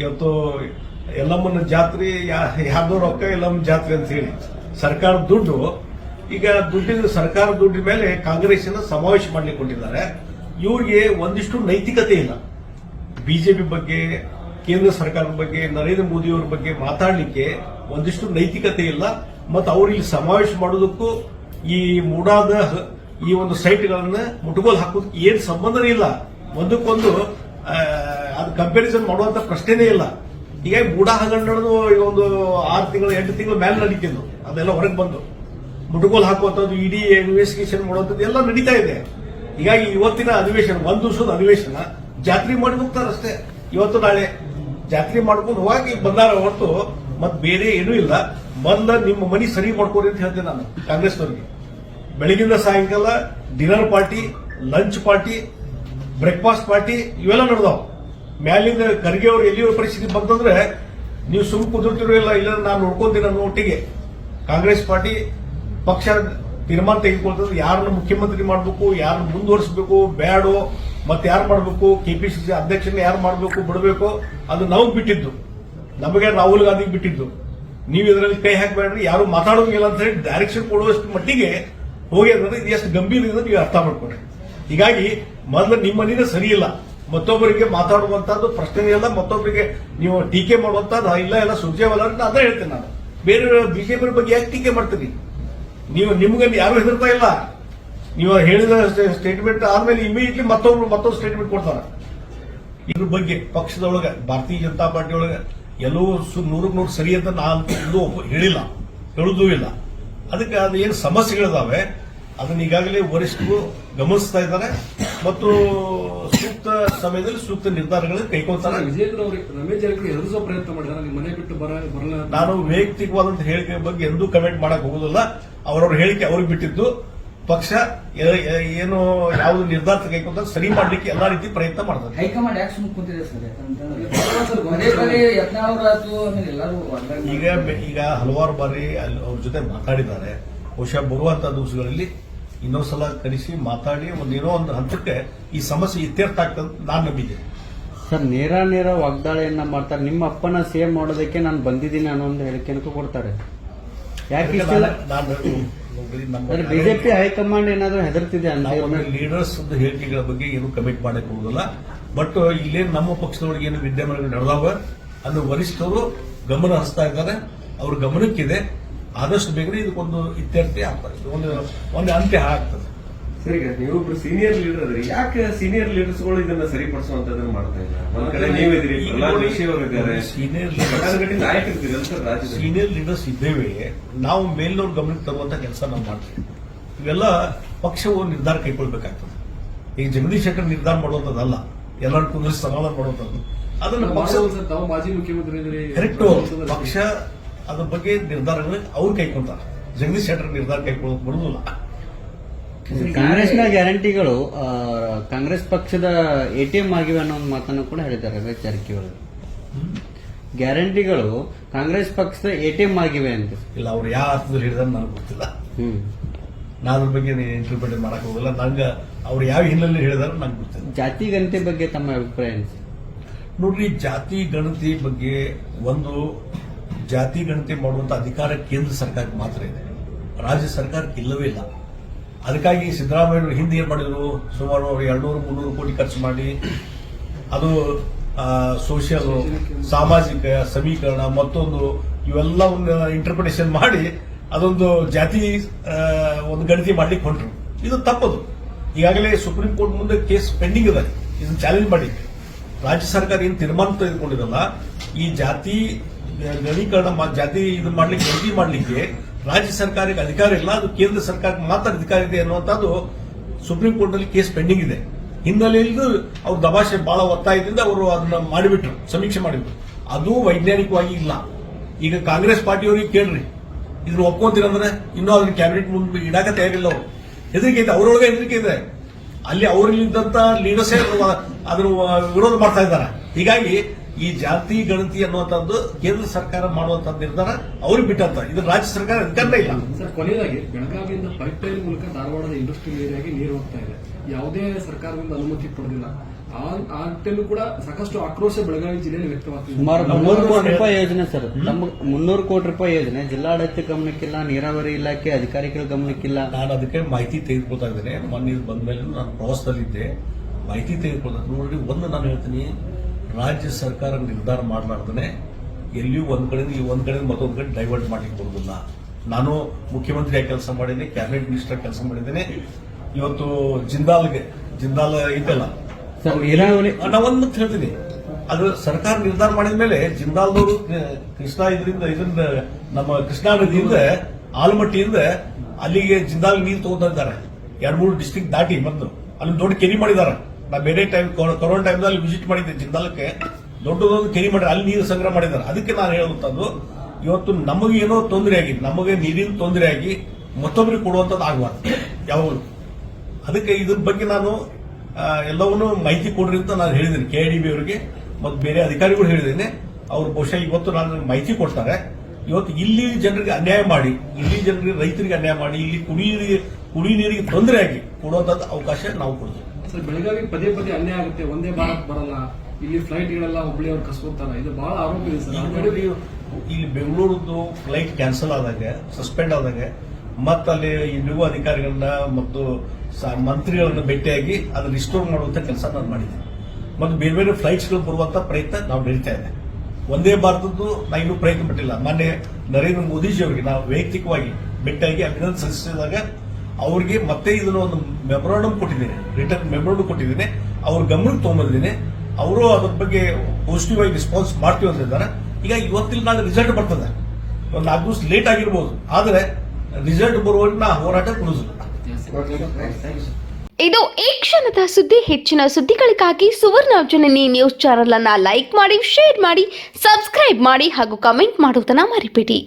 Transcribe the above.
ಇವತ್ತು ಎಲ್ಲಮ್ಮನ ಜಾತ್ರೆ, ಯಾ- ಯಾರ್ದೋ ರೊಕ್ಕ ಎಲ್ಲಮ್ಮ ಜಾತ್ರೆ ಅಂತ ಹೇಳಿ ಸರ್ಕಾರ ದುಡ್ಡು, ಈಗ ದುಡ್ಡಿನ ಸರ್ಕಾರ ದುಡ್ಡಿನ ಮೇಲೆ ಕಾಂಗ್ರೆಸ್ನ ಸಮಾವೇಶ ಮಾಡ್ಲಿಕ್ಕೆ ಇವ್ರಿಗೆ ಒಂದಿಷ್ಟು ನೈತಿಕತೆ ಇಲ್ಲ. ಬಿಜೆಪಿ ಬಗ್ಗೆ, ಕೇಂದ್ರ ಸರ್ಕಾರದ ಬಗ್ಗೆ, ನರೇಂದ್ರ ಮೋದಿ ಅವರ ಬಗ್ಗೆ ಮಾತಾಡಲಿಕ್ಕೆ ಒಂದಿಷ್ಟು ನೈತಿಕತೆ ಇಲ್ಲ. ಮತ್ತು ಅವ್ರು ಇಲ್ಲಿ ಸಮಾವೇಶ ಮಾಡೋದಕ್ಕೂ ಈ ಮೂಡಾದ ಈ ಒಂದು ಸೈಟ್ಗಳನ್ನು ಮುಟುಗೋಲು ಹಾಕೋದಕ್ಕೆ ಏನು ಸಂಬಂಧನೇ ಇಲ್ಲ. ಒಂದಕ್ಕೊಂದು ಕಂಪ್ಯಾರಿಸನ್ ಮಾಡುವಂತ ಪ್ರಶ್ನೆನೇ ಇಲ್ಲ. ಹೀಗಾಗಿ ಬೂಡ ಹಗರಣ ನಡೆದು ಈಗ ಒಂದು ಆರು ತಿಂಗಳು, ಎಂಟು ತಿಂಗಳು ಮೇಲೆ ನಡೀತಿದ್ದು. ಅದೆಲ್ಲ ಹೊರಗೆ ಬಂದು. ಮುಟುಗೋಲು ಹಾಕುವಂಥದ್ದು, ಇಡೀ ಇನ್ವೆಸ್ಟಿಗೇಷನ್ ಮಾಡುವಂಥದ್ದು ಎಲ್ಲ ನಡೀತಾ ಇದೆ. ಹೀಗಾಗಿ ಇವತ್ತಿನ ಅಧಿವೇಶನ, ಒಂದು ದಿವಸದ ಅಧಿವೇಶನ, ಜಾತ್ರೆ ಮಾಡಿ ಹೋಗ್ತಾರೆ ಅಷ್ಟೇ. ಇವತ್ತು ನಾಳೆ ಜಾತ್ರೆ ಮಾಡ್ಕೊಂಡು ಹೋಗಿ ಬಂದಾರ ಹೊರತು ಮತ್ತೆ ಬೇರೆ ಏನೂ ಇಲ್ಲ. ಬಂದ ನಿಮ್ಮ ಮನಿ ಸರಿ ಮಾಡ್ಕೋರಿ ಅಂತ ಹೇಳ್ತೇನೆ ನಾನು ಕಾಂಗ್ರೆಸ್ನವ್ರಿಗೆ. ಬೆಳಗಿಂದ ಸಾಯಂಕಾಲ dinner party lunch party breakfast party ಇವೆಲ್ಲ ನಡೆದಾವ್. ಮ್ಯಾಲಿಂದ ಖರ್ಗೆ ಅವ್ರು ಎಲ್ಲಿಯೋ ಪರಿಸ್ಥಿತಿ ಬಂತಂದ್ರೆ, ನೀವು ಸುಮ್ ಕುದುರ್ತಿರೋಲ್ಲ ಇಲ್ಲ ನಾನು ನೋಡ್ಕೊಂತೀನಿ ಅನ್ನೋ ಒಟ್ಟಿಗೆ ಕಾಂಗ್ರೆಸ್ ಪಾರ್ಟಿ ಪಕ್ಷ ತೀರ್ಮಾನ ತೆಗೆದುಕೊಳ್ತದೆ. ಯಾರನ್ನು ಮುಖ್ಯಮಂತ್ರಿ ಮಾಡಬೇಕು, ಯಾರನ್ನ ಮುಂದುವರಿಸಬೇಕು ಬೇಡೋ ಮತ್ತೆ ಯಾರು ಮಾಡಬೇಕು, ಕೆಪಿಸಿಸಿ ಅಧ್ಯಕ್ಷನ ಯಾರು ಮಾಡಬೇಕು, ಬಿಡಬೇಕು, ಅದು ನಾವು ಬಿಟ್ಟಿದ್ದು. ನಮಗೆ ರಾಹುಲ್ ಗಾಂಧಿ ಬಿಟ್ಟಿದ್ದು. ನೀವು ಇದರಲ್ಲಿ ಕೈ ಹಾಕಬೇಡ್ರಿ, ಯಾರು ಮಾತಾಡೋಂಗಿಲ್ಲ ಅಂತ ಹೇಳಿ ಡೈರೆಕ್ಷನ್ ಕೊಡುವಷ್ಟು ಮಟ್ಟಿಗೆ ಹೋಗಿ ಇದು ಎಷ್ಟು ಗಂಭೀರ ನೀವು ಅರ್ಥ ಮಾಡ್ಕೊಡ್ರಿ. ಹೀಗಾಗಿ ಮೊದಲು ನಿಮ್ಮ ಸರಿ ಇಲ್ಲ ಮತ್ತೊಬ್ಬರಿಗೆ ಮಾತಾಡುವಂತದ್ದು ಪ್ರಶ್ನೆ ಇಲ್ಲ. ಮತ್ತೊಬ್ಬರಿಗೆ ನೀವು ಟೀಕೆ ಮಾಡುವಂತದ್ದು ಇಲ್ಲ ಎಲ್ಲ ಸುರ್ಜೇವಾಲ ಅಂತ ಅದೇ ಹೇಳ್ತೇನೆ ನಾನು. ಬೇರೆ ಬಿಜೆಪಿ ಬಗ್ಗೆ ಯಾಕೆ ಟೀಕೆ ಮಾಡ್ತೀನಿ ನೀವು ನಿಮ್ಗೆ ಯಾರು ಹೆದರ್ತಾ ಇಲ್ಲ. ನೀವು ಹೇಳಿದ ಸ್ಟೇಟ್ಮೆಂಟ್ ಆದ್ಮೇಲೆ ಇಮಿಡಿಯೇಟ್ಲಿ ಮತ್ತೊಬ್ರು, ಮತ್ತೊಂದು ಸ್ಟೇಟ್ಮೆಂಟ್ ಕೊಡ್ತಾರೆ. ಇದ್ರ ಬಗ್ಗೆ ಪಕ್ಷದೊಳಗೆ, ಭಾರತೀಯ ಜನತಾ ಪಾರ್ಟಿ ಒಳಗೆ ಎಲ್ಲವೂ ಸು ನೂರಕ್ಕೆ ನೂರು ಸರಿ ಅಂತ ನಾನು ಹೇಳಿಲ್ಲ. ಹೇಳುದೂ ಇಲ್ಲ. ಅದಕ್ಕೆ ಅದು ಏನು ಸಮಸ್ಯೆಗಳಿದಾವೆ, ಅದನ್ನ ಈಗಾಗಲೇ ವರಿಷ್ಠರು ಗಮನಿಸ್ತಾ ಇದ್ದಾರೆ. ಮತ್ತು ಸೂಕ್ತ ಸಮಯದಲ್ಲಿ ಸೂಕ್ತ ನಿರ್ಧಾರಗಳನ್ನು ಕೈಗೊಳ್ತಾರೆ ವಿಜಯೇಂದ್ರ ಅವರು ರಮೇಶ್ ಜಾರಕಿಹೊಳಿ ಎದುರಿಸೋ ಪ್ರಯತ್ನ ಮಾಡಿದ್ದಾರೆ ನಿಮ್ಮ ಮನೆ ಬಿಟ್ಟು ಬರ ಬರಲ್ಲ ಅಂತ. ನಾನು ವೈಯಕ್ತಿಕವಾದಂತ ಹೇಳಿಕೆ ಬಗ್ಗೆ ಎಂದೂ ಕಮೆಂಟ್ ಮಾಡಕ್ ಹೋಗೋದಿಲ್ಲ. ಅವರವ್ರ ಹೇಳಿಕೆ ಅವ್ರಿಗೆ ಬಿಟ್ಟಿದ್ದು. ಪಕ್ಷ ಏನು ಯಾವ್ದು ನಿರ್ಧಾರ ಕೈಗೊಂಡ ಸರಿ ಮಾಡ್ಲಿಕ್ಕೆ ಎಲ್ಲಾ ರೀತಿ ಪ್ರಯತ್ನ ಮಾಡ್ತಾರೆ. ಹೈಕಮಾಂಡ್ ಯಾಕೆ ಸುಮ್ಮನೆ ಕುಂತಿದೆ ಸರ್? ಈಗ ಈಗ ಹಲವಾರು ಬಾರಿ ಅಲ್ಲಿ ಅವ್ರ ಜೊತೆ ಮಾತಾಡಿದ್ದಾರೆ. ಬಹುಶಃ ಬರುವಂತ ದಿವಸಗಳಲ್ಲಿ ಇನ್ನೊಂದ್ಸಲ ಕರೆಸಿ ಮಾತಾಡಿ ಒಂದೇನೋ ಒಂದು ಹಂತಕ್ಕೆ ಈ ಸಮಸ್ಯೆ ಇತ್ಯರ್ಥ ಆಗ್ತದೆ ನಾನು ನಂಬಿದ್ದೆ ಸರ್ ನೇರ ನೇರ ವಾಗ್ದಾಳಿಯನ್ನ ಮಾಡ್ತಾರೆ. ನಿಮ್ಮ ಅಪ್ಪನ ಸೇವ್ ಮಾಡೋದಕ್ಕೆ ನಾನು ಬಂದಿದ್ದೀನಿ ಅನ್ನೋ ಒಂದು ಹೇಳಿಕೆನಕ್ಕೂ ಕೊಡ್ತಾರೆ. ಯಾಕೆ ಬಿಜೆಪಿ ಹೈಕಮಾಂಡ್ ಏನಾದ್ರೂ ಹೆದರ್ತಿದೆ ಲೀಡರ್ಸ್ ಹೇಳಿಕೆಗಳ ಬಗ್ಗೆ ಏನು ಕಮೆಂಟ್ ಮಾಡಕ್ ಹೋಗೋದಿಲ್ಲ. ಬಟ್ ಇಲ್ಲಿ ನಮ್ಮ ಪಕ್ಷದವರಿಗೆ ಏನು ವಿದ್ಯಮಾನಗಳು ನಡೆದಾವ. ಅದು ವರಿಷ್ಠರು ಗಮನ ಹರಿಸ್ತಾ ಇದ್ದಾರೆ. ಅವ್ರ ಗಮನಕ್ಕಿದೆ. ಆದಷ್ಟು ಬೇಗನೆ ಇದಕ್ಕೊಂದು ಇತ್ಯರ್ಥ ಆಗ್ತದೆ ಒಂದು ಒಂದು ಅಂತ್ಯ ಆಗ್ತದೆ. ಸರಿ ಈಗ ನೀವೊಬ್ರು ಸೀನಿಯರ್ ಲೀಡರ್ ಅದ್ರಿ ಯಾಕೆ ಸೀನಿಯರ್ ಲೀಡರ್ಸ್ಗಳು ಇದನ್ನ ಸರಿಪಡಿಸುವಂತದನ್ನ ಮಾಡ್ತಾ ಇಲ್ಲ? ಒಂದ್ ಕಡೆ ನೀವಿದ್ರಿ ಪ್ರಹ್ಲಾದ್ ಜೋಶಿ ಅವರಿದ್ದಾರೆ. ಸೀನಿಯರ್ ಘಟಕಗಟ್ಟಿನ ನಾಯಕರಿದ್ದೀರಿ ಸರ್ ರಾಜ್ಯ ಸೀನಿಯರ್ ಲೀಡರ್ಸ್ ಇದ್ದೇವೆ. ನಾವು ಮೇಲ್ನವ್ರ ಗಮನಕ್ಕೆ ತರುವಂತ ಕೆಲಸ ನಾವು ಮಾಡ್ತೀವಿ. ಇವೆಲ್ಲ ಪಕ್ಷವು ನಿರ್ಧಾರ ಕೈಗೊಳ್ಬೇಕಾಗ್ತದೆ. ಈಗ ಜಗದೀಶ್ ಶೆಟ್ಟರ್ ನಿರ್ಧಾರ ಮಾಡುವಂತದ್ದಲ್ಲ ಎಲ್ಲರೂ ಕುಂದಿರಿಸಿ ಸಮಾಧಾನ ಮಾಡುವಂತದ್ದು ಅದನ್ನ ಪಕ್ಷ ಮಾಜಿ ಮುಖ್ಯಮಂತ್ರಿ ಕರೆಕ್ಟ್ ಪಕ್ಷ ಅದ್ರ ಬಗ್ಗೆ ನಿರ್ಧಾರಗಳು ಅವ್ರು ಕೈಕೊಂತಾರೆ ಜಗದೀಶ್ ಶೆಟ್ಟರ್ ನಿರ್ಧಾರ ಕೈಕೊಳ್ಳೋಕೆ ಬರುದಿಲ್ಲ. ನ ಗ್ಯಾರಂಟಿಗಳು ಕಾಂಗ್ರೆಸ್ ಪಕ್ಷದ ಎಟಿಎಂ ಆಗಿವೆ ಅನ್ನೋ ಒಂದು ಮಾತನ್ನು ಕೂಡ ಹೇಳಿದ್ದಾರೆ ರಮೇಶ್ ಜಾರಕಿಹೊಳಿ. ಗ್ಯಾರಂಟಿಗಳು ಕಾಂಗ್ರೆಸ್ ಪಕ್ಷದ ಎಟಿಎಂ ಆಗಿವೆ ಅಂತ. ಇಲ್ಲ ಅವ್ರು ಯಾವ ಅರ್ಥದಲ್ಲಿ ಹೇಳಿದ್ರೆ ನನಗೆ ಗೊತ್ತಿಲ್ಲ. ನಾನು ಅದ್ರ ಬಗ್ಗೆ ಇಂಟರ್ಪ್ರಿಟೇಟ್ ಮಾಡಕ್ ಹೋಗಲ್ಲ. ನಂಗೆ ಅವ್ರು ಯಾವ ಹಿನ್ನೆಲೆ ಹೇಳಿದಾರೆ ನಂಗೆ ಗೊತ್ತಿಲ್ಲ. ಜಾತಿ ಗಣತಿ ಬಗ್ಗೆ ತಮ್ಮ ಅಭಿಪ್ರಾಯ? ನೋಡ್ರಿ ಜಾತಿ ಗಣತಿ ಬಗ್ಗೆ ಒಂದು ಜಾತಿ ಗಣತಿ ಮಾಡುವಂತ ಅಧಿಕಾರ ಕೇಂದ್ರ ಸರ್ಕಾರಕ್ಕೆ ಮಾತ್ರ ಇದೆ. ರಾಜ್ಯ ಸರ್ಕಾರಕ್ಕೆ ಇಲ್ಲವೇ ಇಲ್ಲ. ಅದಕ್ಕಾಗಿ ಸಿದ್ದರಾಮಯ್ಯವರು ಹಿಂದೆ ಏನು ಮಾಡಿದ್ರು? ಸುಮಾರು ಎರಡ್ನೂರು, ಮುನ್ನೂರು ಕೋಟಿ ಖರ್ಚು ಮಾಡಿ ಅದು ಸೋಷಿಯಲ್ ಸಾಮಾಜಿಕ, ಸಮೀಕರಣ, ಮತ್ತೊಂದು ಇವೆಲ್ಲವನ್ನ ಇಂಟರ್ಪ್ರಿಟೇಷನ್ ಮಾಡಿ ಅದೊಂದು ಜಾತಿ ಒಂದು ಗಣತಿ ಮಾಡ್ಲಿಕ್ಕೆ ಹೊಂಟರು. ಇದು ತಪ್ಪದು. ಈಗಾಗಲೇ ಸುಪ್ರೀಂ ಕೋರ್ಟ್ ಮುಂದೆ ಕೇಸ್ ಪೆಂಡಿಂಗ್ ಇದೆ. ಇದನ್ನು ಚಾಲೆಂಜ್ ಮಾಡಿ ರಾಜ್ಯ ಸರ್ಕಾರ ಏನು ತೀರ್ಮಾನ ತೆಗೆದುಕೊಂಡಿರಲ್ಲ, ಈ ಜಾತಿ ಗಣೀಕರಣ ಮಾ- ಜಾತಿ ಇದು ಮಾಡ್ಲಿಕ್ಕೆ ಗಣತಿ ಮಾಡ್ಲಿಕ್ಕೆ ರಾಜ್ಯ ಸರ್ಕಾರಕ್ಕೆ ಅಧಿಕಾರ ಇಲ್ಲ, ಅದು ಕೇಂದ್ರ ಸರ್ಕಾರಕ್ಕೆ ಮಾತ್ರ ಅಧಿಕಾರ ಇದೆ ಅನ್ನುವಂಥದ್ದು ಸುಪ್ರೀಂ ಕೋರ್ಟ್ನಲ್ಲಿ ಕೇಸ್ ಪೆಂಡಿಂಗ್ ಇದೆ. ಹಿನ್ನೆಲೆಯಲ್ಲಿ ಅವ್ರ ದಬಾಷೆ ಬಹಳ ಒತ್ತಾಯದಿಂದ ಅವರು ಅದನ್ನ ಮಾಡಿಬಿಟ್ರು, ಸಮೀಕ್ಷೆ ಮಾಡಿದ್ರು. ಅದು ವೈಜ್ಞಾನಿಕವಾಗಿ ಇಲ್ಲ. ಈಗ ಕಾಂಗ್ರೆಸ್ ಪಾರ್ಟಿಯವರಿಗೆ ಕೇಳ್ರಿ. ಇದ್ರ ಒಪ್ಕೊಂತೀರಂದ್ರೆ ಇನ್ನೂ ಅದನ್ನ ಕ್ಯಾಬಿನೆಟ್ ಮುಂದೆ ಇಡಾಕ ತಯಾರಿಲ್ಲ ಅವರು. ಹೆದರಿಕೆ ಇದೆ ಅವರೊಳಗೆ ಹೆದರಿಕೆ ಇದೆ ಅಲ್ಲಿ ಅವರಲ್ಲಿದ್ದಂತ ಲೀಡರ್ಸೇ ಅದನ್ನು ವಿರೋಧ ಮಾಡ್ತಾ ಇದ್ದಾರೆ. ಹೀಗಾಗಿ ಈ ಜಾತಿ ಗಣತಿ ಅನ್ನುವಂಥದ್ದು ಕೇಂದ್ರ ಸರ್ಕಾರ ಮಾಡುವಂತ ನಿರ್ಧಾರ ಅವ್ರಿಗೆ ಬಿಟ್ಟಂತ. ಇದು ರಾಜ್ಯ ಸರ್ಕಾರ ಅಧಿಕಾರನೇ ಇಲ್ಲ. ಸರ್ ಕೊನೆಯದಾಗಿ ಬೆಳಗಾವಿಯಿಂದ ಪೈಪ್ ಲೈನ್ ಮೂಲಕ ಧಾರವಾಡದ ಇಂಡಸ್ಟ್ರಿಯಲ್ ಏರಿಯಾಗೆ ನೀರು ಹೋಗ್ತಾ ಇದೆ. ಯಾವುದೇ ಸರ್ಕಾರದಿಂದ ಅನುಮತಿ ಪಡೆದಿಲ್ಲ. ಕೂಡ ಸಾಕಷ್ಟು ಆಕ್ರೋಶ ಬೆಳಗಾವಿ ಜಿಲ್ಲೆಯಲ್ಲಿ ವ್ಯಕ್ತವಾಗ್ತಿದೆ. ಸುಮಾರು ನಮ್ಮ ಮುನ್ನೂರು ಒಂದು ಕೋಟಿ ರೂಪಾಯಿ ಯೋಜನೆ ಸರ್. ತಮ್ಮ ಮುನ್ನೂರು ಕೋಟಿ ರೂಪಾಯಿ ಯೋಜನೆ. ಜಿಲ್ಲಾಡಳಿತ ಗಮನಕ್ಕಿಲ್ಲ ನೀರಾವರಿ ಇಲಾಖೆ ಅಧಿಕಾರಿಗಳ ಗಮನಕ್ಕಿಲ್ಲ. ನಾನು ಅದಕ್ಕೆ ಮಾಹಿತಿ ತೆಗೆದುಕೊಳ್ತಾ ಇದ್ದೇನೆ. ಮೊನ್ನೆ ಬಂದ ಮೇಲೆ ನಾನು ಪ್ರವಾಸದಲ್ಲಿದ್ದೆ. ಮಾಹಿತಿ ತೆಗೆದುಕೊಳ್ತಾ ನೋಡಿ ಒಂದು ನಾನು ಹೇಳ್ತೀನಿ ರಾಜ್ಯ ಸರ್ಕಾರ ನಿರ್ಧಾರ ಮಾಡಲಾರ್ದೇ ಎಲ್ಲಿಯೂ ಒಂದ್ ಕಡೆ ಈ ಒಂದ್ ಕಡೆ ಮತ್ತೊಂದ್ ಕಡೆ ಡೈವರ್ಟ್ ಮಾಡ್ಲಿಕ್ಕೆ ಬರುದಿಲ್ಲ. ನಾನು ಮುಖ್ಯಮಂತ್ರಿಯಾಗಿ ಕೆಲಸ ಮಾಡಿದ್ದೀನಿ ಕ್ಯಾಬಿನೆಟ್ ಮಿನಿಸ್ಟರ್ ಕೆಲಸ ಮಾಡಿದ್ದೀನಿ. ಇವತ್ತು ಜಿಂದಾಲ್ಗೆ ಜಿಂದಾಲ್ ಇದೆಲ್ಲ ಸರ್ ನೀರಾವರಿ ನಾ ಒಂದ್ ಮತ್ತೆ ಹೇಳ್ತೀನಿ. ಅದು ಸರ್ಕಾರ ನಿರ್ಧಾರ ಮಾಡಿದ ಮೇಲೆ ಜಿಂದಾಲ್ದವರು ಕೃಷ್ಣಾ ಇದರಿಂದ ಇದರಿಂದ ನಮ್ಮ ಕೃಷ್ಣಾ ನದಿಯಿಂದ ಆಲಮಟ್ಟಿಯಿಂದ ಅಲ್ಲಿಗೆ ಜಿಂದಾಲ್ ನೀರು ತಗೊಂಡಿದ್ದಾರೆ ಎರಡು ಮೂರು ಡಿಸ್ಟಿಕ್ ದಾಟಿ ಮತ್ತು ಅಲ್ಲಿ ದೊಡ್ಡ ಕೆರಿ ಮಾಡಿದಾರೆ ನಾ ಬೇರೆ ಟೈಮ್ ಕೊರೋನಾ ಟೈಮ್ದಲ್ಲಿ ವಿಸಿಟ್ ಮಾಡಿದ್ದೆ ಜಿಂದಾಲಕ್ಕೆ ದೊಡ್ಡದೊಂದು ಕೆರಿ ಮಾಡಿದ್ರೆ ಅಲ್ಲಿ ನೀರು ಸಂಗ್ರಹ ಮಾಡಿದ್ದಾರೆ. ಅದಕ್ಕೆ ನಾನು ಹೇಳುವಂಥದ್ದು, ಇವತ್ತು ನಮಗೇನೋ ತೊಂದರೆ ಆಗಿ ನಮಗೆ ನೀರಿನ ತೊಂದರೆ ಆಗಿ ಮತ್ತೊಬ್ಬರಿಗೆ ಕೊಡುವಂಥದ್ದು ಆಗಬಾರ್ದು ಯಾವಾಗಲೂ ಅದಕ್ಕೆ ಇದ್ರ ಬಗ್ಗೆ ನಾನು ಎಲ್ಲವನ್ನೂ ಮಾಹಿತಿ ಕೊಡ್ರಿ ಅಂತ ನಾನು ಹೇಳಿದ್ದೀನಿ. ಕೆ ಡಿ ಬಿ ಅವರಿಗೆ, ಮತ್ತು ಬೇರೆ ಅಧಿಕಾರಿಗಳು ಹೇಳಿದ್ದೇನೆ. ಅವರು ಬಹುಶಃ ಇವತ್ತು ನಾನು ಮಾಹಿತಿ ಕೊಡ್ತಾರೆ. ಇವತ್ತು ಇಲ್ಲಿ ಜನರಿಗೆ ಅನ್ಯಾಯ ಮಾಡಿ, ಇಲ್ಲಿ ಜನರಿಗೆ ರೈತರಿಗೆ ಅನ್ಯಾಯ ಮಾಡಿ, ಇಲ್ಲಿ ಕುಡಿ ನೀರಿಗೆ ಕುಡಿ ನೀರಿಗೆ ತೊಂದರೆ ಆಗಿ ಕೊಡುವಂಥದ್ದು ಅವಕಾಶ ನಾವು ಕೊಡ್ತೀವಿ. ಸರ್, ಬೆಳಗಾವಿ ಪದೇ ಪದೇ ಅನ್ಯಾಯ ಆಗುತ್ತೆ. ಒಂದೇ ಭಾರತ್ ಬರಲ್ಲ. ಇಲ್ಲಿ ಫ್ಲೈಟ್ ಗಳೆಲ್ಲ ಹುಬ್ಳಿಯವ್ರು ಕಸ್ಕೊತಾರ ಇದು ಬಹಳ ಆರೋಪ ಇದೆ ಸರ್. ಇಲ್ಲಿ ಬೆಂಗಳೂರದ್ದು ಫ್ಲೈಟ್ ಕ್ಯಾನ್ಸಲ್ ಆದಾಗ ಸಸ್ಪೆಂಡ್ ಆದಾಗ ಮತ್ತೆ ಅಲ್ಲಿ ಇಲ್ಲಿಗೂ ಅಧಿಕಾರಿಗಳನ್ನ ಮತ್ತು ಮಂತ್ರಿಗಳನ್ನ ಭೇಟಿಯಾಗಿ ಅದನ್ನ ರಿಸ್ಟೋರ್ ಮಾಡುವಂತ ಕೆಲಸ ನಾನು ಮಾಡಿದೆ. ಮತ್ತು ಬೇರೆ ಬೇರೆ ಫ್ಲೈಟ್ಸ್ಗಳು ಬರುವಂತ ಪ್ರಯತ್ನ ನಾವು ನಡೀತಾ ಇದೆ. ಒಂದೇ ಭಾರತದ್ದು ನಾ ಇನ್ನೂ ಪ್ರಯತ್ನ ಪಟ್ಟಿಲ್ಲ. ಮೊನ್ನೆ ನರೇಂದ್ರ ಮೋದಿಜಿ ಅವರಿಗೆ ನಾವು ವೈಯಕ್ತಿಕವಾಗಿ ಭೇಟಿಯಾಗಿ ಅಭಿನಂದನೆ ಸಲ್ಲಿಸಿದಾಗ ಅವ್ರಿಗೆ ಮತ್ತೆ ಇದನ್ನ ಒಂದು ಮೆಮೊರಾಂಡಮ್ ಕೊಟ್ಟಿದ್ದೇನೆ. ರಿಟರ್ನ್ ಮೆಮೊರಾಂಡಮ್ ಕೊಟ್ಟಿದ್ದೇನೆ. ಅವ್ರ ಗಮನಕ್ಕೆ ತಗೊಂಬಂದಿದ್ದೇನೆ. ಅವರು ಅದ್ರ ಬಗ್ಗೆ ಪಾಸಿಟಿವ್ ಆಗಿ ರೆಸ್ಪಾನ್ಸ್ ಮಾಡ್ತೀವಿ ಅಂತಿದ್ದಾರೆ ಈಗ ಇವತ್ತಿನ ನಾಳೆ ರಿಸಲ್ಟ್ ಬರ್ತದೆ. ಒಂದು ನಾಲ್ಕು ದಿವಸ ಲೇಟ್ ಆಗಿರ್ಬೋದು. ಆದರೆ ರಿಸಲ್ಟ್ ಬರುವವರೆಗೆ ನಾ ಹೋರಾಟ ಇದು ಈ ಕ್ಷಣದ ಸುದ್ದಿ. ಹೆಚ್ಚಿನ ಸುದ್ದಿಗಳಿಗಾಗಿ ಸುವರ್ಣ ಜನನಿ ನ್ಯೂಸ್ ಚಾನೆಲ್ ಅನ್ನ ಲೈಕ್ ಮಾಡಿ ಶೇರ್ ಮಾಡಿ ಸಬ್ಸ್ಕ್ರೈಬ್ ಮಾಡಿ ಹಾಗೂ ಕಮೆಂಟ್ ಮಾಡುವುದನ್ನ ಮರಿಬೇಡಿ.